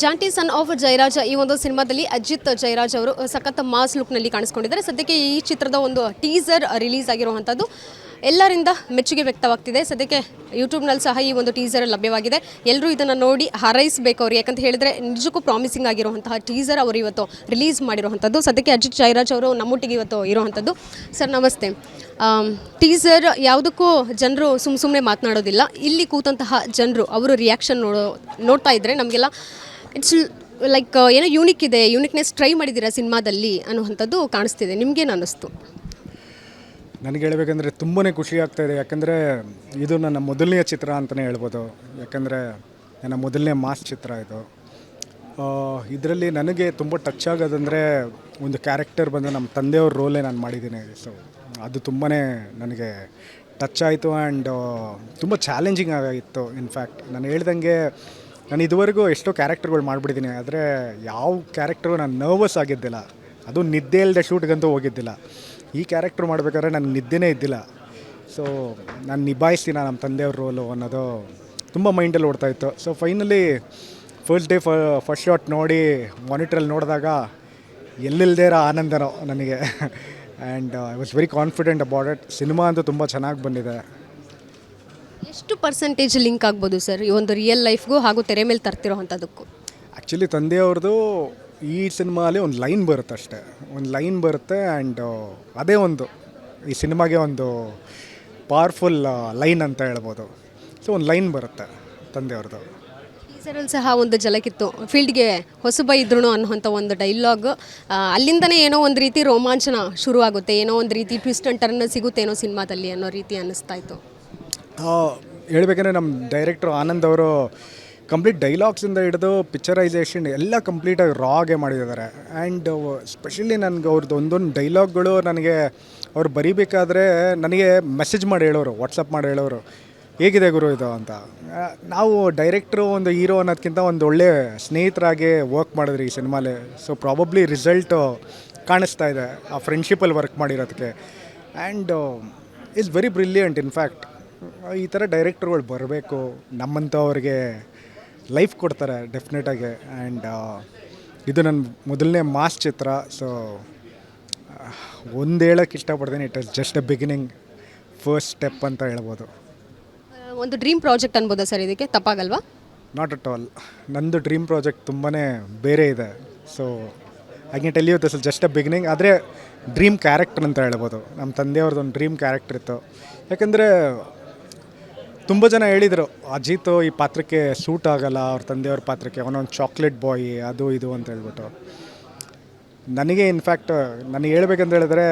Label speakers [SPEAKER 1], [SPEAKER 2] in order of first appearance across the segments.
[SPEAKER 1] ಜಾಂಟಿ son of Jayaraj ಈ ಒಂದು ಸಿನಿಮಾದಲ್ಲಿ ಅಜಿತ್ ಜಯರಾಜ್ ಅವರು ಸಖತ್ ಮಾಸ್ ಲುಕ್ನಲ್ಲಿ ಕಾಣಿಸ್ಕೊಂಡಿದ್ದಾರೆ. ಸದ್ಯಕ್ಕೆ ಈ ಚಿತ್ರದ ಒಂದು ಟೀಸರ್ ರಿಲೀಸ್ ಆಗಿರುವಂಥದ್ದು ಎಲ್ಲರಿಂದ ಮೆಚ್ಚುಗೆ ವ್ಯಕ್ತವಾಗ್ತಿದೆ. ಸದ್ಯಕ್ಕೆ ಯೂಟ್ಯೂಬ್ನಲ್ಲಿ ಸಹ ಈ ಒಂದು ಟೀಸರ್ ಲಭ್ಯವಾಗಿದೆ. ಎಲ್ಲರೂ ಇದನ್ನು ನೋಡಿ ಹಾರೈಸಬೇಕು ಅವರು. ಯಾಕಂತ ಹೇಳಿದರೆ ನಿಜಕ್ಕೂ ಪ್ರಾಮಿಸಿಂಗ್ ಆಗಿರುವಂತಹ ಟೀಸರ್ ಅವರು ಇವತ್ತು ರಿಲೀಸ್ ಮಾಡಿರುವಂಥದ್ದು. ಸದ್ಯಕ್ಕೆ ಅಜಿತ್ ಜಯರಾಜ್ ಅವರು ನಮ್ಮೊಟ್ಟಿಗೆ ಇವತ್ತು ಇರುವಂಥದ್ದು. ಸರ್, ನಮಸ್ತೆ. ಟೀಸರ್ ಯಾವುದಕ್ಕೂ ಜನರು ಸುಮ್ಮ ಸುಮ್ಮನೆ ಮಾತನಾಡೋದಿಲ್ಲ. ಇಲ್ಲಿ ಕೂತಂತಹ ಜನರು ಅವರು ರಿಯಾಕ್ಷನ್ ನೋಡೋ, ನೋಡ್ತಾ ಇದ್ದರೆ ನಮಗೆಲ್ಲ ಇಟ್ಸ್ ಲೈಕ್ ಏನೋ ಯೂನಿಕ್ ಇದೆ ಯೂನಿಕ್ನೆಸ್ ಟ್ರೈ ಮಾಡಿದ್ದೀರಾ ಸಿನಿಮಾದಲ್ಲಿ ಅನ್ನುವಂಥದ್ದು ಕಾಣಿಸ್ತಿದೆ. ನಿಮಗೇನು ಅನ್ನಿಸ್ತು?
[SPEAKER 2] ನನಗೆ ಹೇಳಬೇಕಂದ್ರೆ ತುಂಬಾ ಖುಷಿ ಆಗ್ತಾ ಇದೆ. ಯಾಕಂದರೆ ಇದು ನನ್ನ ಮೊದಲನೆಯ ಚಿತ್ರ ಅಂತಲೇ ಹೇಳ್ಬೋದು. ಯಾಕಂದರೆ ನನ್ನ ಮೊದಲನೇ ಮಾಸ್ ಚಿತ್ರ ಇದು. ಇದರಲ್ಲಿ ನನಗೆ ತುಂಬ ಟಚ್ ಆಗೋದಂದರೆ ಒಂದು ಕ್ಯಾರೆಕ್ಟರ್ ಬಂದು ನಮ್ಮ ತಂದೆಯವ್ರ ರೋಲೇ ನಾನು ಮಾಡಿದ್ದೀನಿ. ಸೊ ಅದು ತುಂಬಾ ನನಗೆ ಟಚ್ ಆಯಿತು ಆ್ಯಂಡ್ ತುಂಬ ಚಾಲೆಂಜಿಂಗ್ ಆಗಿತ್ತು ಇನ್ಫ್ಯಾಕ್ಟ್ ನಾನು ಹೇಳ್ದಂಗೆ ನಾನು ಇದುವರೆಗೂ ಎಷ್ಟೋ ಕ್ಯಾರೆಕ್ಟರ್ಗಳು ಮಾಡಿಬಿಟ್ಟಿದ್ದೀನಿ ಆದರೆ ಯಾವ ಕ್ಯಾರೆಕ್ಟರು ನಾನು ನರ್ವಸ್ ಆಗಿದ್ದಿಲ್ಲ. ಅದು ನಿದ್ದೆ ಇಲ್ಲದೆ ಶೂಟ್ಗಂತೂ ಹೋಗಿದ್ದಿಲ್ಲ. ಈ ಕ್ಯಾರೆಕ್ಟ್ರ್ ಮಾಡಬೇಕಾದ್ರೆ ನನಗೆ ನಿದ್ದೆನೇ ಇದ್ದಿಲ್ಲ. ಸೊ ನಾನು ನಿಭಾಯಿಸ್ತೀನಿ ನಮ್ಮ ತಂದೆಯವ್ರ ರೋಲು ಅನ್ನೋದು ತುಂಬ ಮೈಂಡಲ್ಲಿ ಓಡ್ತಾ ಇತ್ತು. So finally first day first shot ನೋಡಿ ಮಾನಿಟ್ರಲ್ಲಿ ನೋಡಿದಾಗ ಎಲ್ಲಿಲ್ಲದೇ ಇರೋ ಆನಂದನೋ ನನಗೆ. And I was very confident about it cinema ಅಂತೂ ತುಂಬ ಚೆನ್ನಾಗಿ ಬಂದಿದೆ.
[SPEAKER 1] ಎಷ್ಟು ಪರ್ಸೆಂಟೇಜ್ ಲಿಂಕ್ ಆಗ್ಬೋದು ಸರ್ ಈ ಒಂದು ರಿಯಲ್ ಲೈಫ್ಗೂ ಹಾಗೂ ತೆರೆ ಮೇಲೆ ತರ್ತಿರೋವಂಥದ್ದಕ್ಕೂ
[SPEAKER 2] ಆ್ಯಕ್ಚುಲಿ ತಂದೆಯವ್ರದ್ದು ಈ ಸಿನಿಮಾಲಿ ಒಂದು ಲೈನ್ ಬರುತ್ತೆ ಅಷ್ಟೇ. ಒಂದು ಲೈನ್ ಬರುತ್ತೆ ಆ್ಯಂಡ್ ಅದೇ ಒಂದು. ಈ ಸಿನಿಮಾಗೆ ಒಂದು ಪವರ್ಫುಲ್ ಲೈನ್ ಅಂತ ಹೇಳ್ಬೋದು. ಸೊ ಒಂದು ಲೈನ್ ಬರುತ್ತೆ ತಂದೆಯವ್ರದ್ದು
[SPEAKER 1] ಸರಲ್ಲಿ ಸಹ ಒಂದು ಜಲಕಿತ್ತು ಫೀಲ್ಡ್ಗೆ ಹೊಸಬ ಇದ್ರು ಅನ್ನುವಂಥ ಒಂದು ಡೈಲಾಗ್ ಅಲ್ಲಿಂದನೇ ಏನೋ ಒಂದು ರೀತಿ ರೋಮಾಂಚನ ಶುರು ಆಗುತ್ತೆ ಏನೋ ಒಂದು ರೀತಿ ಟ್ವಿಸ್ಟ್ ಅಂಡ್ ಟರ್ನ್ ಸಿಗುತ್ತೇನೋ ಸಿನಿಮಾದಲ್ಲಿ ಅನ್ನೋ ರೀತಿ ಅನ್ನಿಸ್ತಾ ಇತ್ತು.
[SPEAKER 2] ಹೇಳ್ಬೇಕಂದ್ರೆ ನಮ್ಮ ಡೈರೆಕ್ಟ್ರು ಆನಂದ್ ಅವರು ಕಂಪ್ಲೀಟ್ ಡೈಲಾಗ್ಸಿಂದ ಹಿಡಿದು ಪಿಕ್ಚರೈಸೇಷನ್ ಎಲ್ಲ ಕಂಪ್ಲೀಟಾಗಿ ರಾಗೆ ಮಾಡಿದ್ದಾರೆ. ಆ್ಯಂಡ್ ಸ್ಪೆಷಲಿ ನನಗೆ ಅವ್ರದ್ದು ಒಂದೊಂದು ಡೈಲಾಗ್ಗಳು ನನಗೆ ಅವ್ರು ಬರಿಬೇಕಾದ್ರೆ ನನಗೆ ಮೆಸೇಜ್ ಮಾಡಿ ಹೇಳೋರು ವಾಟ್ಸಪ್ ಮಾಡಿ ಹೇಳೋರು, ಹೇಗಿದೆ ಗುರು ಇದು ಅಂತ? ನಾವು ಡೈರೆಕ್ಟ್ರು ಒಂದು ಹೀರೋ ಅನ್ನೋದಕ್ಕಿಂತ ಒಂದು ಒಳ್ಳೆ ಸ್ನೇಹಿತರಾಗಿ ವರ್ಕ್ ಮಾಡಿದ್ರಿ ಈ ಸಿನಿಮಾಲಿ. ಸೊ ಪ್ರಾಬಬ್ಲಿ ರಿಸಲ್ಟು ಕಾಣಿಸ್ತಾ ಇದೆ ಆ ಫ್ರೆಂಡ್ಶಿಪ್ಪಲ್ಲಿ work ಮಾಡಿರೋದಕ್ಕೆ and is very brilliant in fact ಈ ಥರ ಡೈರೆಕ್ಟ್ರುಗಳು ಬರಬೇಕು ನಮ್ಮಂಥವ್ರಿಗೆ ಲೈಫ್ ಕೊಡ್ತಾರೆ ಡೆಫಿನೆಟಾಗಿ ಆ್ಯಂಡ್ ಇದು ನನ್ನ ಮೊದಲನೇ ಮಾಸ್ ಚಿತ್ರ ಸೊ ಒಂದು ಹೇಳೋಕ್ಕೆ ಇಷ್ಟಪಡ್ತೀನಿ it is just a beginning first step ಅಂತ ಹೇಳ್ಬೋದು.
[SPEAKER 1] ಒಂದು ಡ್ರೀಮ್ ಪ್ರಾಜೆಕ್ಟ್ ಅನ್ಬೋದಾ ಸರ್ ಇದಕ್ಕೆ? ತಪ್ಪಾಗಲ್ವಾ?
[SPEAKER 2] ನಾಟ್ ಅಟ್ ಆಲ್ ನಂದು ಡ್ರೀಮ್ ಪ್ರಾಜೆಕ್ಟ್ ತುಂಬಾ ಬೇರೆ ಇದೆ. So I can tell you this is just a beginning ಆದರೆ ಡ್ರೀಮ್ ಕ್ಯಾರೆಕ್ಟರ್ ಅಂತ ಹೇಳ್ಬೋದು. ನಮ್ಮ ತಂದೆಯವ್ರದ್ದು ಒಂದು ಡ್ರೀಮ್ ಕ್ಯಾರೆಕ್ಟರ್ ಇತ್ತು. ಯಾಕಂದರೆ ತುಂಬ ಜನ ಹೇಳಿದರು, ಅಜಿತ್ ಈ ಪಾತ್ರಕ್ಕೆ ಸೂಟ್ ಆಗಲ್ಲ, ಅವ್ರ ತಂದೆಯವ್ರ ಪಾತ್ರಕ್ಕೆ, ಅವನೊಂದು ಚಾಕ್ಲೇಟ್ ಬಾಯ್ ಅದು ಇದು ಅಂತ ಹೇಳ್ಬಿಟ್ಟು. ನನಗೆ ಇನ್ಫ್ಯಾಕ್ಟ್ ನನಗೆ ಹೇಳ್ಬೇಕಂತ ಹೇಳಿದ್ರೆ,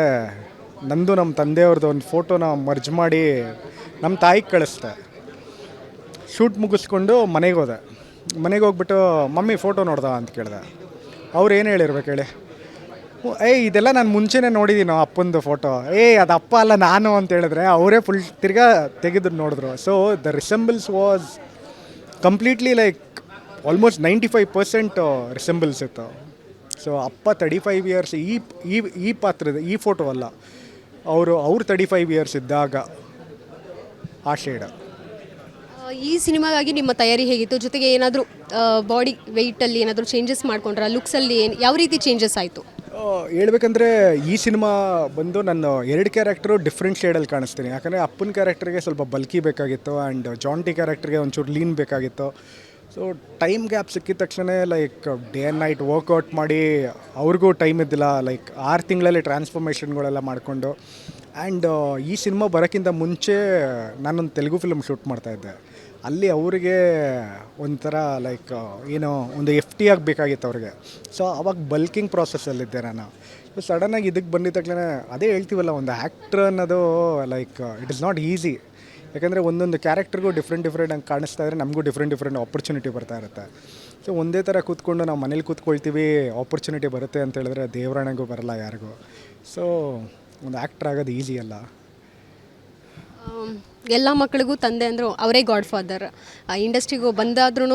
[SPEAKER 2] ನಂದು ನಮ್ಮ ತಂದೆಯವ್ರದ್ದು ಒಂದು ಫೋಟೋನ ಮರ್ಜ್ ಮಾಡಿ ನಮ್ಮ ತಾಯಿಗೆ ಕಳಿಸ್ದೆ. ಶೂಟ್ ಮುಗಿಸ್ಕೊಂಡು ಮನೆಗೆ ಹೋದೆ. ಮನೆಗೆ ಹೋಗ್ಬಿಟ್ಟು, ಮಮ್ಮಿ ಫೋಟೋ ನೋಡ್ದ? ಅಂತ ಕೇಳಿದೆ. ಅವ್ರು ಏನು ಹೇಳಿರ್ಬೇಕು ಹೇಳಿ? ಏಯ್, ಇದೆಲ್ಲ ನಾನು ಮುಂಚೆನೇ ನೋಡಿದ್ದೀನೋ ಅಪ್ಪಂದು ಫೋಟೋ ಏಯ್, ಅದು ಅಪ್ಪ ಅಲ್ಲ, ನಾನು ಅಂತ ಹೇಳಿದ್ರೆ ಅವರೇ ಫುಲ್ ತಿರ್ಗಾ ತೆಗೆದು ನೋಡಿದ್ರು. So the resembles was completely like almost ninety five percent resembles ಇತ್ತು. ಸೊ ಅಪ್ಪ ತರ್ಟಿ ಫೈವ್ ಇಯರ್ಸ್ ಈ ಈ ಈ ಪಾತ್ರದ, ಈ ಫೋಟೋ ಅಲ್ಲ. ಅವರು, ಅವ್ರು ತರ್ಟಿ ಫೈವ್ ಇಯರ್ಸ್ ಇದ್ದಾಗ ಆ ಶೇಡ
[SPEAKER 1] ಈ ಸಿನಿಮಾಗಾಗಿ ನಿಮ್ಮ ತಯಾರಿ ಹೇಗಿತ್ತು? ಜೊತೆಗೆ ಏನಾದರೂ ಬಾಡಿ ವೆಯ್ಟಲ್ಲಿ ಏನಾದರೂ ಚೇಂಜಸ್ ಮಾಡ್ಕೊಂಡ್ರ? ಲುಕ್ಸಲ್ಲಿ ಏನು, ಯಾವ ರೀತಿ ಚೇಂಜಸ್ ಆಯಿತು?
[SPEAKER 2] ಹೇಳ್ಬೇಕಂದ್ರೆ ಈ ಸಿನಿಮಾ ಬಂದು ನಾನು ಎರಡು ಕ್ಯಾರೆಕ್ಟರು ಡಿಫ್ರೆಂಟ್ ಶೇಡಲ್ಲಿ ಕಾಣಿಸ್ತೀನಿ. ಯಾಕಂದರೆ ಅಪ್ಪನ ಕ್ಯಾರೆಕ್ಟರ್ಗೆ ಸ್ವಲ್ಪ ಬಲ್ಕಿ ಬೇಕಾಗಿತ್ತು ಆ್ಯಂಡ್ ಜಾಂಟಿ ಕ್ಯಾರೆಕ್ಟರ್ಗೆ ಒಂಚೂರು ಲೀನ್ ಬೇಕಾಗಿತ್ತು. ಸೊ ಟೈಮ್ ಗ್ಯಾಪ್ ಸಿಕ್ಕಿದ ತಕ್ಷಣ like day and night workout ಮಾಡಿ ಅವ್ರಿಗೂ ಟೈಮ್ ಇದ್ದಿಲ್ಲ. ಲೈಕ್ ಆರು ತಿಂಗಳಲ್ಲಿ ಟ್ರಾನ್ಸ್ಫಾರ್ಮೇಷನ್ಗಳೆಲ್ಲ ಮಾಡಿಕೊಂಡು. ಆ್ಯಂಡ್ ಈ ಸಿನಿಮಾ ಬರೋಕ್ಕಿಂತ ಮುಂಚೆ ನಾನೊಂದು ತೆಲುಗು ಫಿಲ್ಮ್ ಶೂಟ್ ಮಾಡ್ತಾಯಿದ್ದೆ ಅಲ್ಲಿ ಅವರಿಗೆ ಒಂಥರ ಲೈಕ್ ಏನೋ ಒಂದು ಎಫ್ ಟಿ ಆಗಬೇಕಾಗಿತ್ತು ಅವ್ರಿಗೆ. ಸೊ ಅವಾಗ ಬಲ್ಕಿಂಗ್ ಪ್ರಾಸೆಸ್ಸಲ್ಲಿದ್ದೆ ನಾನು. ಸಡನ್ನಾಗಿ ಇದಕ್ಕೆ ಬಂದಿದ್ದ ತಕ್ಷಣ ಅದೇ ಹೇಳ್ತೀವಲ್ಲ, ಒಂದು ಆ್ಯಕ್ಟ್ರ್ ಅನ್ನೋದು like it is not easy ಯಾಕಂದರೆ ಒಂದೊಂದು ಕ್ಯಾರೆಕ್ಟರ್ಗೂ ಡಿಫ್ರೆಂಟ್ ಡಿಫ್ರೆಂಟ್ ಹಂಗೆ ಕಾಣಿಸ್ತಾ ಇದ್ರೆ ನಮಗೂ ಡಿಫ್ರೆಂಟ್ ಡಿಫ್ರೆಂಟ್ ಆಪರ್ಚುನಿಟಿ ಬರ್ತಾ ಇರುತ್ತೆ. ಸೊ ಒಂದೇ ಥರ ಕೂತ್ಕೊಂಡು ನಾವು ಮನೇಲಿ ಕೂತ್ಕೊಳ್ತೀವಿ ಆಪರ್ಚುನಿಟಿ ಬರುತ್ತೆ ಅಂತ ಹೇಳಿದ್ರೆ ದೇವರಾಣೆಗೂ ಬರಲ್ಲ ಯಾರಿಗೂ. ಸೊ ಒಂದು ಆ್ಯಕ್ಟ್ರ್ ಆಗೋದು ಈಸಿ ಅಲ್ಲ.
[SPEAKER 1] ಎಲ್ಲ ಮಕ್ಕಳಿಗೂ ತಂದೆ ಅಂದರು ಅವರೇ ಗಾಡ್ ಫಾದರ್ ಇಂಡಸ್ಟ್ರಿಗೂ ಬಂದಾದ್ರೂ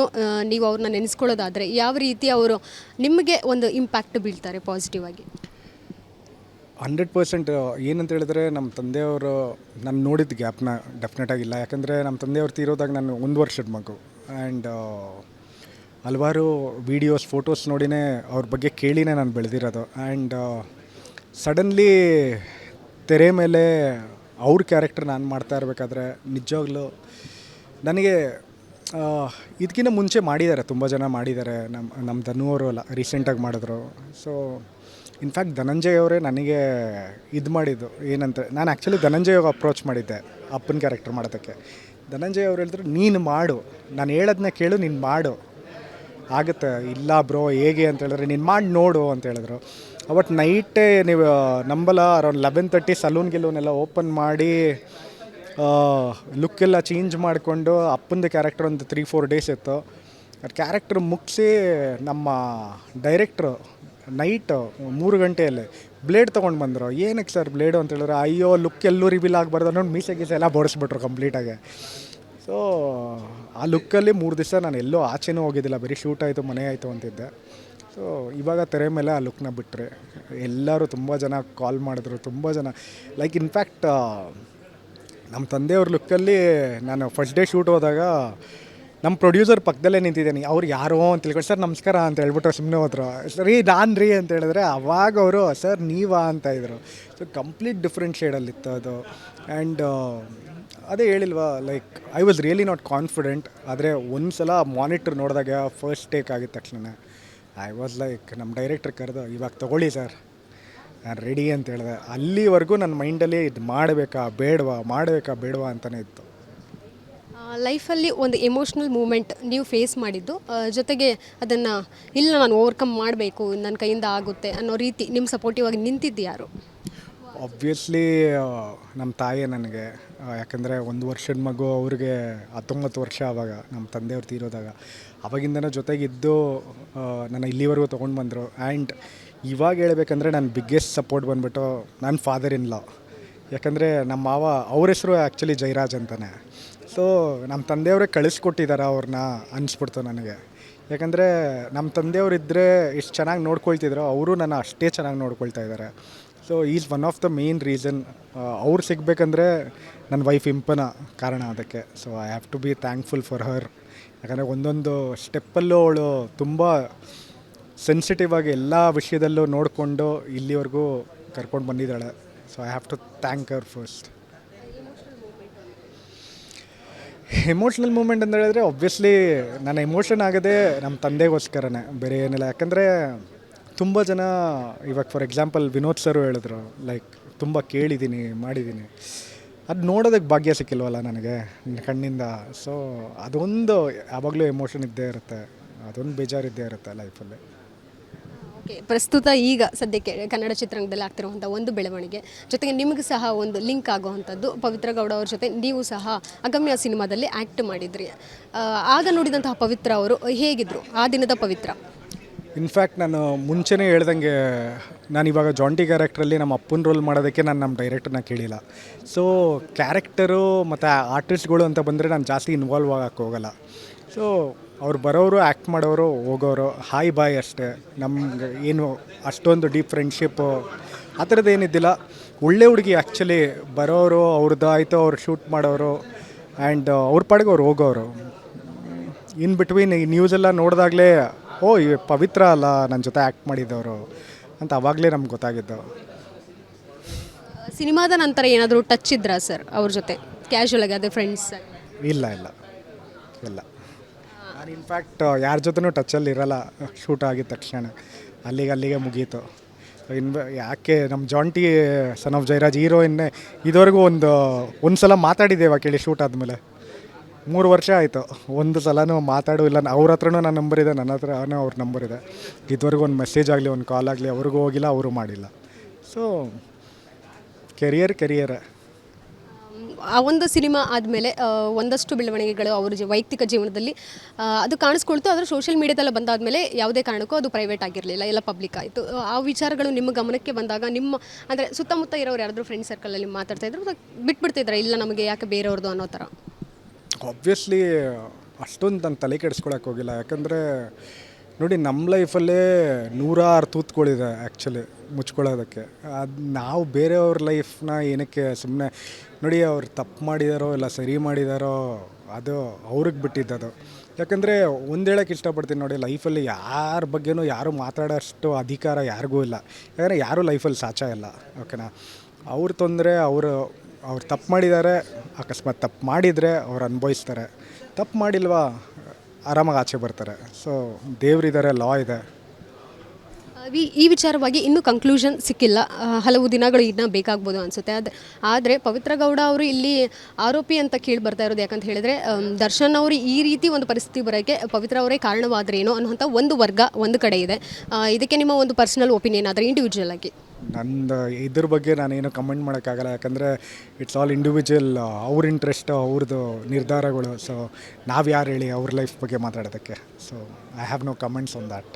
[SPEAKER 1] ನೀವು ಅವ್ರನ್ನ ನೆನೆಸ್ಕೊಳ್ಳೋದಾದರೆ ಯಾವ ರೀತಿ ಅವರು ನಿಮಗೆ ಒಂದು ಇಂಪ್ಯಾಕ್ಟ್ ಬೀಳ್ತಾರೆ ಪಾಸಿಟಿವ್ ಆಗಿ?
[SPEAKER 2] ಹಂಡ್ರೆಡ್ ಪರ್ಸೆಂಟ್ ಏನಂತ ಹೇಳಿದ್ರೆ ನಮ್ಮ ತಂದೆಯವರು ನಾನು ನೋಡಿದ ಗ್ಯಾಪ್ನ ಡೆಫಿನೆಟ್ ಆಗಿಲ್ಲ. ಯಾಕಂದರೆ ನಮ್ಮ ತಂದೆಯವ್ರು ತೀರೋದಾಗ ನಾನು ಒಂದು ವರ್ಷದ ಮಗು. ಆ್ಯಂಡ್ ಹಲವಾರು ವೀಡಿಯೋಸ್ ಫೋಟೋಸ್ ನೋಡಿನೇ ಅವ್ರ ಬಗ್ಗೆ ಕೇಳಿನೇ ನಾನು ಬೆಳೆದಿರೋದು. ಆ್ಯಂಡ್ ಸಡನ್ಲಿ ತೆರೆ ಮೇಲೆ ಅವ್ರ ಕ್ಯಾರೆಕ್ಟರ್ ನಾನು ಮಾಡ್ತಾ ಇರಬೇಕಾದ್ರೆ ನಿಜವಾಗ್ಲೂ ನನಗೆ ಇದಕ್ಕಿಂತ ಮುಂಚೆ ಮಾಡಿದ್ದಾರೆ, ತುಂಬ ಜನ ಮಾಡಿದ್ದಾರೆ ನಮ್ಮ ನಮ್ಮ ಧನು ಅವರು ಅಲ್ಲ ರೀಸೆಂಟಾಗಿ ಮಾಡಿದ್ರು. ಸೊ ಇನ್ಫ್ಯಾಕ್ಟ್ ಧನಂಜಯ್ ಅವರೇ ನನಗೆ ಇದು ಮಾಡಿದ್ದು, ಏನಂತ, ನಾನು ಆ್ಯಕ್ಚುಲಿ ಧನಂಜಯ್ ಅಪ್ರೋಚ್ ಮಾಡಿದ್ದೆ, ಅಪ್ಪನ ಕ್ಯಾರೆಕ್ಟರ್ ಮಾಡೋದಕ್ಕೆ. ಧನಂಜಯ್ ಅವ್ರು ಹೇಳಿದ್ರು, ನೀನು ಮಾಡು, ನಾನು ಹೇಳೋದನ್ನ ಕೇಳು, ನೀನು ಮಾಡು. ಆಗುತ್ತೆ, ಇಲ್ಲ ಬ್ರೋ, ಹೇಗೆ? ಅಂತ ಹೇಳಿದ್ರೆ, ನೀನು ಮಾಡಿ, ನೋಡು, ಅಂತ ಹೇಳಿದ್ರು. ಅವತ್ತು ನೈಟೇ ನೀವು ನಂಬಲ್ಲ ಅರೌಂಡ್ ಲೆವೆನ್ ತರ್ಟಿ ಸಲೂನ್ ಗಿಲೂನೆಲ್ಲ ಓಪನ್ ಮಾಡಿ ಲುಕ್ ಎಲ್ಲ ಚೇಂಜ್ ಮಾಡಿಕೊಂಡು ಅಪ್ಪಂದು ಕ್ಯಾರೆಕ್ಟರ್ ಒಂದು ತ್ರೀ ಫೋರ್ ಡೇಸ್ ಇತ್ತು. ಅದು ಕ್ಯಾರೆಕ್ಟರ್ ಮುಗಿಸಿ ನಮ್ಮ ಡೈರೆಕ್ಟ್ರು ನೈಟ್ ಮೂರು ಗಂಟೆಯಲ್ಲಿ ಬ್ಲೇಡ್ ತೊಗೊಂಡು ಬಂದರು. ಏನಕ್ಕೆ ಸರ್ ಬ್ಲೇಡು ಅಂತ ಹೇಳಿದ್ರೆ, ಅಯ್ಯೋ ಲುಕ್ ಎಲ್ಲೂ ರಿವೀಲ್ ಆಗಬಾರ್ದು ಅನ್ನೋ ಮೀಸೆ ಗೀಸೆ ಎಲ್ಲ ಬೋಡಿಸ್ಬಿಟ್ರು ಕಂಪ್ಲೀಟಾಗಿ ಸೊ ಆ ಲುಕ್ಕಲ್ಲಿ ಮೂರು ದಿವಸ ನಾನು ಎಲ್ಲೂ ಆಚೆನೂ ಹೋಗಿದ್ದಿಲ್ಲ. ಬರೀ ಶೂಟ್ ಆಯಿತು, ಮನೆ ಆಯಿತು ಅಂತಿದ್ದೆ. ಸೊ ಇವಾಗ ತೆರೆ ಮೇಲೆ ಆ ಲುಕ್ನ ಬಿಟ್ಟರೆ ಎಲ್ಲರೂ ತುಂಬ ಜನ ಕಾಲ್ ಮಾಡಿದ್ರು, ತುಂಬ ಜನ. ಲೈಕ್ ಇನ್ಫ್ಯಾಕ್ಟ್ ನಮ್ಮ ತಂದೆಯವ್ರ ಲುಕ್ಕಲ್ಲಿ ನಾನು ಫಸ್ಟ್ ಡೇ ಶೂಟ್ ಹೋದಾಗ ನಮ್ಮ ಪ್ರೊಡ್ಯೂಸರ್ ಪಕ್ಕದಲ್ಲೇ ನಿಂತಿದ್ದೀನಿ. ಅವ್ರು ಯಾರೋ ಅಂತ ತಿಳ್ಕೊಂಡು, ಸರ್, ನಮಸ್ಕಾರ ಅಂತ ಹೇಳ್ಬಿಟ್ಟು ಸುಮ್ಮನೆ ಹೋದ್ರು. ಸರಿ, ನಾನು ರೀ ಅಂತ ಹೇಳಿದ್ರೆ ಅವಾಗ ಅವರು, ಸರ್, ನೀವಾ ಅಂತ ಇದ್ರು. ಸೊ ಕಂಪ್ಲೀಟ್ ಡಿಫ್ರೆಂಟ್ ಶೇಡಲ್ಲಿತ್ತು ಅದು. ಆ್ಯಂಡ್ ಅದೇ ಹೇಳಿಲ್ವಾ like I was really not confident ಆದರೆ ಒಂದು ಸಲ ಮಾನಿಟ್ರ್ ನೋಡಿದಾಗ ಫಸ್ಟ್ ಟೇಕ್ ಆಗಿದ ತಕ್ಷಣ ಐ ವಾಸ್ ಲೈಕ್ ನಮ್ಮ ಡೈರೆಕ್ಟ್ರ್ ಕರೆದು, ಇವಾಗ ತೊಗೊಳ್ಳಿ ಸರ್ ನಾನು ರೆಡಿ ಅಂತ ಹೇಳಿದೆ. ಅಲ್ಲಿವರೆಗೂ ನನ್ನ ಮೈಂಡಲ್ಲಿ ಇದು ಮಾಡಬೇಕಾ, ಬೇಡವಾ ಮಾಡಬೇಕಾ, ಬೇಡವಾ ಅಂತಲೇ ಇತ್ತು.
[SPEAKER 1] ಲೈಫಲ್ಲಿ ಒಂದು ಎಮೋಷ್ನಲ್ ಮೂಮೆಂಟ್ ನೀವು ಫೇಸ್ ಮಾಡಿದ್ದು ಜೊತೆಗೆ ಅದನ್ನು, ಇಲ್ಲ, ನಾನು ಓವರ್ಕಮ್ ಮಾಡಬೇಕು ನನ್ನ ಕೈಯಿಂದ ಆಗುತ್ತೆ ಅನ್ನೋ ರೀತಿ ನಿಮ್ಮ ಸಪೋರ್ಟಿವ್ ಆಗಿ ನಿಂತಿದ್ದು ಯಾರು?
[SPEAKER 2] ಆಬ್ವಿಯಸ್ಲಿ ನಮ್ಮ ತಾಯಿ ನನಗೆ ಯಾಕಂದರೆ ಒಂದು ವರ್ಷದ ಮಗು ಅವ್ರಿಗೆ ಹತ್ತೊಂಬತ್ತು ವರ್ಷ ಆವಾಗ ನಮ್ಮ ತಂದೆಯವ್ರು ತೀರೋದಾಗ. ಅವಾಗಿಂದನೂ ಜೊತೆಗಿದ್ದು ನನ್ನ ಇಲ್ಲಿವರೆಗೂ ತೊಗೊಂಡು ಬಂದರು. ಆ್ಯಂಡ್ ಇವಾಗ ಹೇಳ್ಬೇಕಂದ್ರೆ ನನ್ನ ಬಿಗ್ಗೆಸ್ಟ್ ಸಪೋರ್ಟ್ ಬಂದುಬಿಟ್ಟು ನನ್ನ ಫಾದರ್ ಇನ್ ಲಾ ಯಾಕಂದರೆ ನಮ್ಮ ಮಾವ ಅವ್ರ ಹೆಸರು ಆ್ಯಕ್ಚುಲಿ ಜೈರಾಜ್ ಅಂತಾನೆ. ಸೊ ನಮ್ಮ ತಂದೆಯವರೇ ಕಳಿಸ್ಕೊಟ್ಟಿದ್ದಾರೆ ಅವ್ರನ್ನ ಅನಿಸ್ಬಿಡ್ತು ನನಗೆ. ಯಾಕಂದರೆ ನಮ್ಮ ತಂದೆಯವರಿದ್ದರೆ ಎಷ್ಟು ಚೆನ್ನಾಗಿ ನೋಡ್ಕೊಳ್ತಿದ್ರು, ಅವರು ನನ್ನ ಅಷ್ಟೇ ಚೆನ್ನಾಗಿ ನೋಡ್ಕೊಳ್ತಾ ಇದ್ದಾರೆ so is one of the main reason ಅವ್ರು ಸಿಗಬೇಕಂದ್ರೆ ನನ್ನ ವೈಫ್ ಇಂಪನ ಕಾರಣ ಅದಕ್ಕೆ. So I have to be thankful for her ಯಾಕಂದರೆ ಒಂದೊಂದು ಸ್ಟೆಪ್ಪಲ್ಲೂ ಅವಳು ತುಂಬ ಸೆನ್ಸಿಟಿವ್ ಆಗಿ ಎಲ್ಲ ವಿಷಯದಲ್ಲೂ ನೋಡಿಕೊಂಡು ಇಲ್ಲಿವರೆಗೂ ಕರ್ಕೊಂಡು ಬಂದಿದ್ದಾಳೆ. So I have to thank her first emotional moment ಅಂತ ಹೇಳಿದ್ರೆ ಒಬ್ವಿಯಸ್ಲಿ ನನ್ನ ಎಮೋಷನ್ ಆಗೋದೇ ನಮ್ಮ ತಂದೆಗೋಸ್ಕರನೇ. ಬೇರೆ ಏನಿಲ್ಲ. ಯಾಕಂದರೆ ತುಂಬ ಜನ, ಇವಾಗ ಫಾರ್ ಎಕ್ಸಾಂಪಲ್ ವಿನೋದ್ ಸರು ಹೇಳಿದ್ರು ಲೈಕ್ ತುಂಬ ಕೇಳಿದ್ದೀನಿ ಮಾಡಿದ್ದೀನಿ ಅದು ನೋಡೋದಕ್ಕೆ ಭಾಗ್ಯ ಸಿಕ್ಕಿಲ್ವಲ್ಲ ನನಗೆ ಕಣ್ಣಿಂದ. ಸೊ ಅದೊಂದು ಯಾವಾಗಲೂ ಎಮೋಷನ್ ಇದ್ದೇ ಇರುತ್ತೆ. ಅದೊಂದು ಬೇಜಾರಿದ್ದೇ ಇರುತ್ತೆ ಲೈಫಲ್ಲಿ
[SPEAKER 1] ಓಕೆ ಪ್ರಸ್ತುತ ಈಗ ಸದ್ಯಕ್ಕೆ ಕನ್ನಡ ಚಿತ್ರರಂಗದಲ್ಲಿ ಆಗ್ತಿರುವಂಥ ಒಂದು ಬೆಳವಣಿಗೆ. ಜೊತೆಗೆ ನಿಮಗೂ ಸಹ ಒಂದು ಲಿಂಕ್ ಆಗುವಂಥದ್ದು. ಪವಿತ್ರ ಗೌಡ ಅವ್ರ ಜೊತೆ ನೀವು ಸಹ ಅಗಮ್ಯ ಸಿನಿಮಾದಲ್ಲಿ ಆ್ಯಕ್ಟ್ ಮಾಡಿದ್ರಿ. ಆಗ ನೋಡಿದಂತಹ ಪವಿತ್ರ ಅವರು ಹೇಗಿದ್ರು? ಆ ದಿನದ ಪವಿತ್ರ.
[SPEAKER 2] ಇನ್ಫ್ಯಾಕ್ಟ್ ನಾನು ಮುಂಚೆನೇ ಹೇಳ್ದಂಗೆ ನಾನು ಇವಾಗ ಜಾಂಟಿ ಕ್ಯಾರೆಕ್ಟ್ರಲ್ಲಿ ನಮ್ಮ ಅಪ್ಪನ ರೋಲ್ ಮಾಡೋದಕ್ಕೆ ನಾನು ನಮ್ಮ ಡೈರೆಕ್ಟರ್ನ ಕೇಳಿಲ್ಲ. ಸೊ ಕ್ಯಾರೆಕ್ಟರು ಮತ್ತು ಆರ್ಟಿಸ್ಟ್ಗಳು ಅಂತ ಬಂದರೆ ನಾನು ಜಾಸ್ತಿ ಇನ್ವಾಲ್ವ್ ಆಗಕ್ಕೆ ಹೋಗಲ್ಲ. ಸೊ ಅವ್ರು ಬರೋರು ಆ್ಯಕ್ಟ್ ಮಾಡೋರು, ಹೋಗೋರು ಹಾಯ್ ಬಾಯ್ ಅಷ್ಟೇ. ನಮ್ಗೆ ಏನು ಅಷ್ಟೊಂದು ಡೀಪ್ ಫ್ರೆಂಡ್ಶಿಪ್ಪು ಆ ಥರದ್ದು ಏನಿದ್ದಿಲ್ಲ. ಒಳ್ಳೆ ಹುಡುಗಿ ಆ್ಯಕ್ಚುಲಿ ಬರೋರು ಅವ್ರದ್ದು ಆಯಿತು, ಅವ್ರು ಶೂಟ್ ಮಾಡೋರು ಆ್ಯಂಡ್ ಅವ್ರ ಪಾಡಿಗೆ ಅವ್ರು ಹೋಗೋರು. ಇನ್ ಬಿಟ್ವೀನ್ ಈ ನ್ಯೂಸೆಲ್ಲ ನೋಡಿದಾಗಲೇ ಓ ಈ ಪವಿತ್ರ ಅಲ್ಲ ನನ್ನ ಜೊತೆ ಆ್ಯಕ್ಟ್ ಮಾಡಿದ್ದವರು ಅಂತ ಅವಾಗಲೇ ನಮ್ಗೆ ಗೊತ್ತಾಗಿದ್ದು.
[SPEAKER 1] ಸಿನಿಮಾದ ನಂತರ ಏನಾದರೂ ಟಚ್ ಇದ್ರಾ ಸರ್ ಅವ್ರ ಜೊತೆ? ಕ್ಯಾಶುವಲ್ ಆಗಿ ಅದೇ ಫ್ರೆಂಡ್ಸ್
[SPEAKER 2] ಇಲ್ಲ ಇಲ್ಲ. ಇಲ್ಲ. ನಾನು ಇನ್ಫ್ಯಾಕ್ಟ್ ಯಾರ ಜೊತೆನೂ ಟಚಲ್ಲಿ ಇರಲ್ಲ. ಶೂಟ್ ಆಗಿದ ತಕ್ಷಣ. ಅಲ್ಲಿಗೆ ಅಲ್ಲಿಗೆ ಮುಗೀತು. ಇನ್ ಯಾಕೆ ನಮ್ಮ ಜಾಂಟಿ ಸನ್ ಆಫ್ ಜೈರಾಜ್ ಹೀರೋಯಿನ್ನೇ ಇದುವರೆಗೂ ಒಂದು ಒಂದು ಸಲ ಮಾತಾಡಿದ್ದೇವೆ ಕೇಳಿ ಶೂಟ್ ಆದಮೇಲೆ. ಮೂರು ವರ್ಷ ಆಯಿತು. ಒಂದು ಸಲನೂ ಮಾತಾಡೋ ಇಲ್ಲ. ಅವ್ರ ಹತ್ರನೂ ನನ್ನ ನಂಬರ್ ಇದೆ, ನನ್ನ ಹತ್ರನೂ ಅವ್ರ ನಂಬರ್ ಇದೆ. ಇದುವರೆಗೂ ಒಂದು ಮೆಸೇಜ್ ಆಗಲಿ, ಒಂದು ಕಾಲ್ ಆಗಲಿ, ಅವ್ರಿಗೂ ಹೋಗಿಲ್ಲ, ಅವರು ಮಾಡಿಲ್ಲ. ಸೊ ಕೆರಿಯರ್ ಕೆರಿಯರ್
[SPEAKER 1] ಆ ಒಂದು ಸಿನಿಮಾ ಆದಮೇಲೆ ಒಂದಷ್ಟು ಬೆಳವಣಿಗೆಗಳು ಅವ್ರ ವೈಯಕ್ತಿಕ ಜೀವನದಲ್ಲಿ ಅದು ಕಾಣಿಸ್ಕೊಳ್ತು. ಆದರೆ ಸೋಷಿಯಲ್ ಮೀಡಿಯಾದಲ್ಲ ಬಂದಾದಮೇಲೆ ಯಾವುದೇ ಕಾರಣಕ್ಕೂ ಅದು ಪ್ರೈವೇಟ್ ಆಗಿರಲಿಲ್ಲ, ಎಲ್ಲ ಪಬ್ಲಿಕ್ ಆಯಿತು. ಆ ವಿಚಾರಗಳು ನಿಮ್ಮ ಗಮನಕ್ಕೆ ಬಂದಾಗ ನಿಮ್ಮ, ಅಂದರೆ ಸುತ್ತಮುತ್ತ ಇರೋರು ಯಾರಾದರೂ ಫ್ರೆಂಡ್ ಸರ್ಕಲಲ್ಲಿ ಮಾತಾಡ್ತಾ ಇದ್ರು, ಬಿಟ್ಬಿಡ್ತಿದ್ರ? ಇಲ್ಲ ನಮಗೆ ಯಾಕೆ ಬೇರೆಯವ್ರದ್ದು ಅನ್ನೋ ಥರ?
[SPEAKER 2] ಆಬ್ವಿಯಸ್ಲಿ ಅಷ್ಟೊಂದು ನಾನು ತಲೆ ಕೆಡಿಸ್ಕೊಳಕ್ಕೆ ಹೋಗಿಲ್ಲ. ಯಾಕಂದರೆ ನೋಡಿ ನಮ್ಮ ಲೈಫಲ್ಲೇ ನೂರಾರು ತೂತ್ಗಳಿದೆ ಆ್ಯಕ್ಚುಲಿ ಮುಚ್ಕೊಳ್ಳೋದಕ್ಕೆ ಅದು ನಾವು ಬೇರೆಯವ್ರ ಲೈಫ್ನ ಏನಕ್ಕೆ ಸುಮ್ಮನೆ ನೋಡಿ ಅವ್ರು ತಪ್ಪು ಮಾಡಿದಾರೋ ಇಲ್ಲ ಸರಿ ಮಾಡಿದಾರೋ ಅದು ಅವ್ರಿಗೆ ಬಿಟ್ಟಿದ್ದದು. ಯಾಕಂದರೆ ಒಂದು ಹೇಳೋಕ್ಕೆ ಇಷ್ಟಪಡ್ತೀನಿ ನೋಡಿ ಲೈಫಲ್ಲಿ ಯಾರ ಬಗ್ಗೆನೂ ಯಾರು ಮಾತಾಡೋಷ್ಟು ಅಧಿಕಾರ ಯಾರಿಗೂ ಇಲ್ಲ. ಯಾಕಂದರೆ ಯಾರೂ ಲೈಫಲ್ಲಿ ಸಾಚ ಇಲ್ಲ ಓಕೆನಾ ಅವ್ರ ತೊಂದರೆ ಅವರು ಅವ್ರು ತಪ್ಪು ಮಾಡಿದ್ದಾರೆ, ಅಕಸ್ಮಾತ್ ತಪ್ಪು ಮಾಡಿದರೆ ಅವ್ರು ಅನುಭವಿಸ್ತಾರೆ. ತಪ್ಪು ಮಾಡಿಲ್ವಾ, ಆರಾಮಾಗಿ ಆಚೆ ಬರ್ತಾರೆ. ಸೊ ದೇವರಿದ್ದಾರೆ ಲಾ ಇದೆ.
[SPEAKER 1] ಈ- ವಿಚಾರವಾಗಿ ಇನ್ನೂ ಕಂಕ್ಲೂಷನ್ ಸಿಕ್ಕಿಲ್ಲ. ಹಲವು ದಿನಗಳು ಇನ್ನೂ ಬೇಕಾಗ್ಬೋದು ಅನಿಸುತ್ತೆ. ಅದು ಆದರೆ ಪವಿತ್ರ ಗೌಡ ಅವರು ಇಲ್ಲಿ ಆರೋಪಿ ಅಂತ ಕೇಳಿ ಬರ್ತಾ ಇರೋದು ಯಾಕಂತ ಹೇಳಿದ್ರೆ ದರ್ಶನ್ ಅವರು ಈ ರೀತಿ ಒಂದು ಪರಿಸ್ಥಿತಿ ಬರೋಕ್ಕೆ ಪವಿತ್ರ ಅವರೇ ಕಾರಣವಾದ್ರೇನೋ ಅನ್ನುವಂಥ ಒಂದು ವರ್ಗ, ಒಂದು ಕಡೆ ಇದೆ. ಇದಕ್ಕೆ ನಿಮ್ಮ ಒಂದು ಪರ್ಸನಲ್ ಒಪಿನಿಯನ್ ಆದರೆ ಇಂಡಿವಿಜುವಲ್ ಆಗಿ.
[SPEAKER 2] ನಂದು ಇದ್ರ ಬಗ್ಗೆ ನಾನೇನು ಕಮೆಂಟ್ ಮಾಡೋಕ್ಕಾಗಲ್ಲ. ಯಾಕಂದರೆ ಇಟ್ಸ್ ಆಲ್ ಇಂಡಿವಿಜುವಲ್ ಅವ್ರ ಇಂಟ್ರೆಸ್ಟ್ ಅವ್ರದ್ದು ನಿರ್ಧಾರಗಳು. ಸೊ ನಾವು ಯಾರು ಹೇಳಿ ಅವ್ರ ಲೈಫ್ ಬಗ್ಗೆ ಮಾತಾಡೋದಕ್ಕೆ? So I have no comments on that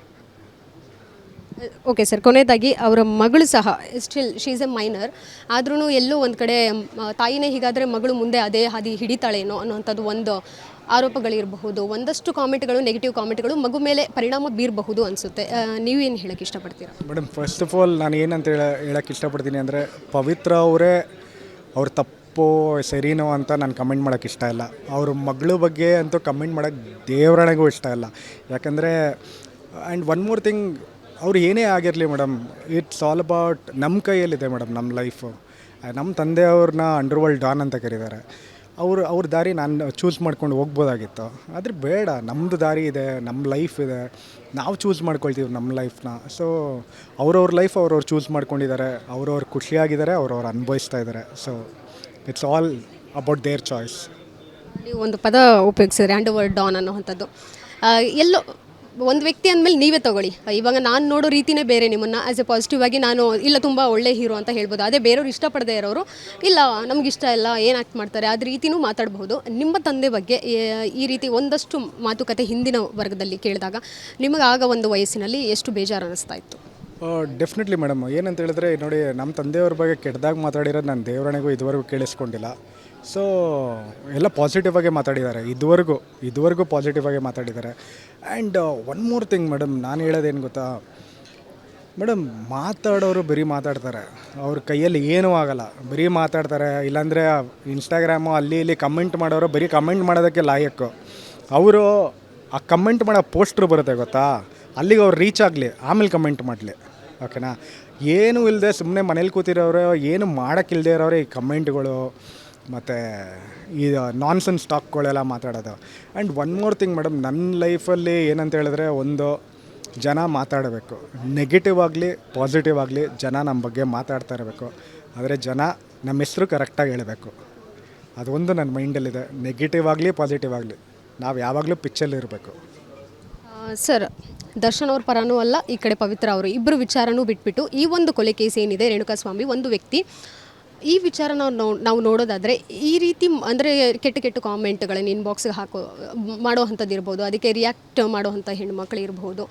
[SPEAKER 1] okay sir ಕೊನೆಯದಾಗಿ, ಅವರ ಮಗಳು ಸಹ ಸ್ಟಿಲ್ ಶೀಸ್ ಎ ಮೈನರ್ ಆದ್ರೂ ಎಲ್ಲೋ ಒಂದು ಕಡೆ ತಾಯಿನೇ ಹೀಗಾದರೆ ಮಗಳು ಮುಂದೆ ಅದೇ ಹಾದಿ ಹಿಡಿತಾಳೇನೋ ಅನ್ನುವಂಥದ್ದು ಒಂದು ಆರೋಪಗಳಿರಬಹುದು. ಒಂದಷ್ಟು ಕಾಮೆಂಟ್ಗಳು, ನೆಗೆಟಿವ್ ಕಾಮೆಂಟ್ಗಳು ಮಗು ಮೇಲೆ ಪರಿಣಾಮ ಬೀರಬಹುದು ಅನಿಸುತ್ತೆ. ನೀವೇನು ಹೇಳಕ್ಕೆ ಇಷ್ಟಪಡ್ತೀರಾ?
[SPEAKER 2] ಮೇಡಮ್ ಫಸ್ಟ್ ಆಫ್ ಆಲ್ ನಾನು ಏನಂತ ಹೇಳ ಹೇಳಕ್ಕೆ ಇಷ್ಟಪಡ್ತೀನಿ ಅಂದರೆ ಪವಿತ್ರ ಅವರೇ ಅವ್ರ ತಪ್ಪು ಸರಿನೋ ಅಂತ ನಾನು ಕಮೆಂಟ್ ಮಾಡೋಕ್ಕೆ ಇಷ್ಟ ಇಲ್ಲ. ಅವ್ರ ಮಗಳ ಬಗ್ಗೆ ಅಂತೂ ಕಮೆಂಟ್ ಮಾಡೋಕ್ಕೆ ದೇವರಣೆಗೂ ಇಷ್ಟ ಇಲ್ಲ. ಯಾಕಂದರೆ ಆ್ಯಂಡ್ ಒನ್ ಮೋರ್ ಥಿಂಗ್ ಅವ್ರು ಏನೇ ಆಗಿರಲಿ ಮೇಡಮ್ ಇಟ್ಸ್ ಆಲ್ ಅಬೌಟ್ ನಮ್ಮ ಕೈಯಲ್ಲಿದೆ ಮೇಡಮ್ ನಮ್ಮ ಲೈಫು ನಮ್ಮ ತಂದೆಯವ್ರನ್ನ ಅಂಡರ್ವರ್ಲ್ಡ್ ಡಾನ್ ಅಂತ ಕರೀತಾರೆ. ಅವರು ಅವ್ರ ದಾರಿ ನಾನು ಚೂಸ್ ಮಾಡ್ಕೊಂಡು ಹೋಗ್ಬೋದಾಗಿತ್ತು. ಆದರೆ ಬೇಡ ನಮ್ಮದು ದಾರಿ ಇದೆ ನಮ್ಮ ಲೈಫ್ ಇದೆ. ನಾವು ಚೂಸ್ ಮಾಡ್ಕೊಳ್ತೀವಿ ನಮ್ಮ ಲೈಫ್ನ ಸೊ ಅವ್ರವ್ರ ಲೈಫ್ ಅವ್ರವ್ರು ಚೂಸ್ ಮಾಡ್ಕೊಂಡಿದ್ದಾರೆ. ಅವ್ರವ್ರು ಖುಷಿಯಾಗಿದ್ದಾರೆ, ಅವ್ರವ್ರು ಅನುಭವಿಸ್ತಾ ಇದ್ದಾರೆ. So it's all about their choice
[SPEAKER 1] ನೀವು ಒಂದು ಪದ ಉಪಯೋಗಿಸಿದ್ರೆ ಅಂಡರ್ ವರ್ಡ್ ಡಾನ್ ಅನ್ನೋವಂಥದ್ದು ಎಲ್ಲೋ ಒಂದು ವ್ಯಕ್ತಿ ಅಂದಮೇಲೆ ನೀವೇ ತಗೊಳ್ಳಿ. ಇವಾಗ ನಾನು ನೋಡೋ ರೀತಿನೇ ಬೇರೆ ನಿಮ್ಮನ್ನು ಆ್ಯಸ್ ಎ ಪಾಸಿಟಿವ್ ಆಗಿ ನಾನು ಇಲ್ಲ ತುಂಬ ಒಳ್ಳೆ ಹೀರೋ ಅಂತ ಹೇಳ್ಬೋದು. ಅದೇ ಬೇರೆಯವ್ರು ಇಷ್ಟಪಡದೇ ಇರೋರು, ಇಲ್ಲ ನಮ್ಗೆ ಇಷ್ಟ ಇಲ್ಲ, ಏನು ಆ್ಯಕ್ಟ್ ಮಾಡ್ತಾರೆ, ಅದ ರೀತಿನೂ ಮಾತಾಡಬಹುದು. ನಿಮ್ಮ ತಂದೆ ಬಗ್ಗೆ ಈ ರೀತಿ ಒಂದಷ್ಟು ಮಾತುಕತೆ ಹಿಂದಿನ ವರ್ಗದಲ್ಲಿ ಕೇಳಿದಾಗ ನಿಮಗೆ ಆಗ ಒಂದು ವಯಸ್ಸಿನಲ್ಲಿ ಎಷ್ಟು ಬೇಜಾರು ಅನ್ನಿಸ್ತಾ ಇತ್ತು
[SPEAKER 2] ಡೆಫಿನೆಟ್ಲಿ ಮೇಡಮ್ ಏನಂತ ಹೇಳಿದ್ರೆ, ನೋಡಿ ನಮ್ಮ ತಂದೆಯವ್ರ ಬಗ್ಗೆ ಕೆಟ್ಟದಾಗ ಮಾತಾಡಿರೋದು ನಾನು ದೇವರಣೆಗೂ ಇದುವರೆಗೂ ಕೇಳಿಸ್ಕೊಂಡಿಲ್ಲ. ಸೊ ಎಲ್ಲ ಪಾಸಿಟಿವ್ ಆಗಿ ಮಾತಾಡಿದ್ದಾರೆ. ಇದುವರೆಗೂ ಇದುವರೆಗೂ ಪಾಸಿಟಿವ್ ಆಗಿ ಮಾತಾಡಿದ್ದಾರೆ. And one more thing madam ನಾನು ಹೇಳೋದೇನು ಗೊತ್ತಾ? ಮೇಡಮ್ ಮಾತಾಡೋರು ಬರೀ ಮಾತಾಡ್ತಾರೆ. ಅವ್ರ ಕೈಯಲ್ಲಿ ಏನೂ ಆಗಲ್ಲ. ಬರೀ ಮಾತಾಡ್ತಾರೆ. ಇಲ್ಲಾಂದರೆ ಇನ್ಸ್ಟಾಗ್ರಾಮು ಅಲ್ಲಿ ಇಲ್ಲಿ ಕಮೆಂಟ್ ಮಾಡೋರು ಬರೀ ಕಮೆಂಟ್ ಮಾಡೋದಕ್ಕೆ ಲಾಯಕ್ಕು ಅವರು ಆ ಕಮೆಂಟ್ ಮಾಡೋ ಪೋಸ್ಟ್ರು ಬರುತ್ತೆ ಗೊತ್ತಾ? ಅಲ್ಲಿಗೆ ಅವ್ರು ರೀಚ್ ಆಗಲಿ. ಆಮೇಲೆ ಕಮೆಂಟ್ ಮಾಡಲಿ. ಓಕೆನಾ ಏನೂ ಇಲ್ಲದೆ ಸುಮ್ಮನೆ ಮನೇಲಿ ಕೂತಿರೋರು, ಏನು ಮಾಡೋಕ್ಕಿಲ್ಲದೆ ಇರೋರು ಈ ಕಮೆಂಟ್ಗಳು ಮತ್ತು ಈ ನಾನ್ಸೆನ್ಸ್ ಸ್ಟಾಕ್ಗಳೆಲ್ಲ ಮಾತಾಡೋದು. And one more thing madam ನನ್ನ ಲೈಫಲ್ಲಿ ಏನಂತ ಹೇಳಿದ್ರೆ ಒಂದು ಜನ ಮಾತಾಡಬೇಕು. ನೆಗೆಟಿವ್ ಆಗಲಿ ಪಾಸಿಟಿವ್ ಆಗಲಿ ಜನ ನಮ್ಮ ಬಗ್ಗೆ ಮಾತಾಡ್ತಾ ಇರಬೇಕು. ಆದರೆ ಜನ ನಮ್ಮ ಹೆಸರು ಕರೆಕ್ಟಾಗಿ ಹೇಳಬೇಕು. ಅದೊಂದು ನನ್ನ ಮೈಂಡಲ್ಲಿದೆ ನೆಗೆಟಿವ್ ಆಗಲಿ ಪಾಸಿಟಿವ್ ಆಗಲಿ. ನಾವು ಯಾವಾಗಲೂ ಪಿಚ್ಚಲ್ಲಿ ಇರಬೇಕು.
[SPEAKER 1] ಸರ್ ದರ್ಶನ್ ಅವ್ರ ಪರನೂ ಅಲ್ಲ, ಈ ಕಡೆ ಪವಿತ್ರ ಅವರು. ಇಬ್ಬರು ವಿಚಾರನೂ ಬಿಟ್ಬಿಟ್ಟು ಈ ಒಂದು ಕೊಲೆ ಕೇಸ್ ಏನಿದೆ, ರೇಣುಕಾಸ್ವಾಮಿ, ಒಂದು ವ್ಯಕ್ತಿ. ಈ ವಿಚಾರ ನಾವು ನೋ ನಾವು ನೋಡೋದಾದರೆ ಈ ರೀತಿ ಅಂದರೆ ಕೆಟ್ಟ ಕೆಟ್ಟ ಕಾಮೆಂಟ್ಗಳನ್ನು ಇನ್ಬಾಕ್ಸ್ಗೆ ಹಾಕೋ ಮಾಡೋ ಅಂಥದ್ದು ಇರ್ಬೋದು ಅದಕ್ಕೆ ರಿಯಾಕ್ಟ್ ಮಾಡೋ ಅಂಥ ಹೆಣ್ಮಕ್ಳು ಇರಬಹುದು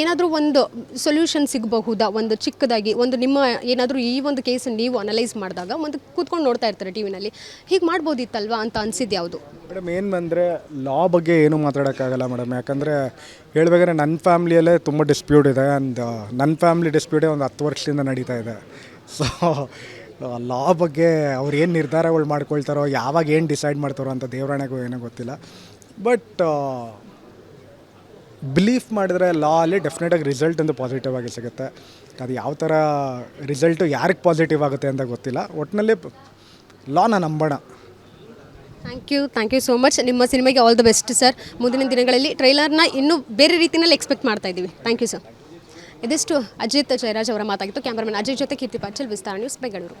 [SPEAKER 1] ಏನಾದರೂ ಒಂದು ಸೊಲ್ಯೂಷನ್ ಸಿಗಬಹುದಾ? ಒಂದು ಚಿಕ್ಕದಾಗಿ, ಒಂದು ನಿಮ್ಮ ಏನಾದರೂ ಈ ಒಂದು ಕೇಸ್ ನೀವು ಅನಲೈಸ್ ಮಾಡಿದಾಗ ಒಂದು ಕೂತ್ಕೊಂಡು ನೋಡ್ತಾ ಇರ್ತಾರೆ ಟಿ ವಿನಲ್ಲಿ. ಹೀಗೆ ಮಾಡ್ಬೋದಿತ್ತಲ್ವಾ ಅಂತ ಅನಿಸಿದ್ದು ಯಾವುದು?
[SPEAKER 2] ಮೇಡಮ್, ಏನು ಬಂದರೆ ಲಾ ಬಗ್ಗೆ ಏನೂ ಮಾತಾಡೋಕ್ಕಾಗಲ್ಲ ಮೇಡಮ್. ಯಾಕಂದರೆ ಹೇಳ್ಬೇಕಾದ್ರೆ ನನ್ನ ಫ್ಯಾಮ್ಲಿಯಲ್ಲೇ ತುಂಬ ಡಿಸ್ಪ್ಯೂಟ್ ಇದೆ ಆ್ಯಂಡ್ ನನ್ನ ಫ್ಯಾಮ್ಲಿ ಡಿಸ್ಪ್ಯೂಟೇ ಒಂದು ಹತ್ತು ವರ್ಷದಿಂದ ನಡೀತಾ ಇದೆ. ಸೊ ಲಾ ಬಗ್ಗೆ ಅವ್ರು ಏನು ನಿರ್ಧಾರಗಳು ಮಾಡ್ಕೊಳ್ತಾರೋ, ಯಾವಾಗ ಏನು ಡಿಸೈಡ್ ಮಾಡ್ತಾರೋ ಅಂತ ದೇವರಾಣೆಗೂ ಏನೋ ಗೊತ್ತಿಲ್ಲ. ಬಟ್ ಬಿಲೀಫ್ ಮಾಡಿದ್ರೆ ಲಾ ಅಲ್ಲಿ ಡೆಫಿನೆಟಾಗಿ ರಿಸಲ್ಟ್ ಒಂದು ಪಾಸಿಟಿವ್ ಆಗಿ ಸಿಗುತ್ತೆ. ಅದು ಯಾವ ಥರ ರಿಸಲ್ಟು ಯಾರಿಗೆ ಪಾಸಿಟಿವ್ ಆಗುತ್ತೆ ಅಂತ ಗೊತ್ತಿಲ್ಲ. ಒಟ್ಟಿನಲ್ಲಿ ಲಾನ ನಂಬೋಣ.
[SPEAKER 1] Thank you thank you so much ನಿಮ್ಮ ಸಿನಿಮಾಗೆ ಆಲ್ ದ ಬೆಸ್ಟ್ ಸರ್ ಮುಂದಿನ ದಿನಗಳಲ್ಲಿ ಟ್ರೈಲರ್ನ ಇನ್ನೂ ಬೇರೆ ರೀತಿಯಲ್ಲಿ ಎಕ್ಸ್ಪೆಕ್ಟ್ ಮಾಡ್ತಾ ಇದ್ದೀವಿ ಥ್ಯಾಂಕ್ ಯು ಸರ್ ಇದಿಷ್ಟು ಅಜಿತ್ ಜಯರಾಜ್ ಅವರ ಮಾತಾಗಿತ್ತು ಕ್ಯಾಮರಾಮನ್ ಅಜಯ್ ಜೊತೆ ಕೀರ್ತಿ ಪಾಟೀಲ್ ವಿಸ್ತಾರ ನ್ಯೂಸ್ ಬೆಂಗಳೂರು.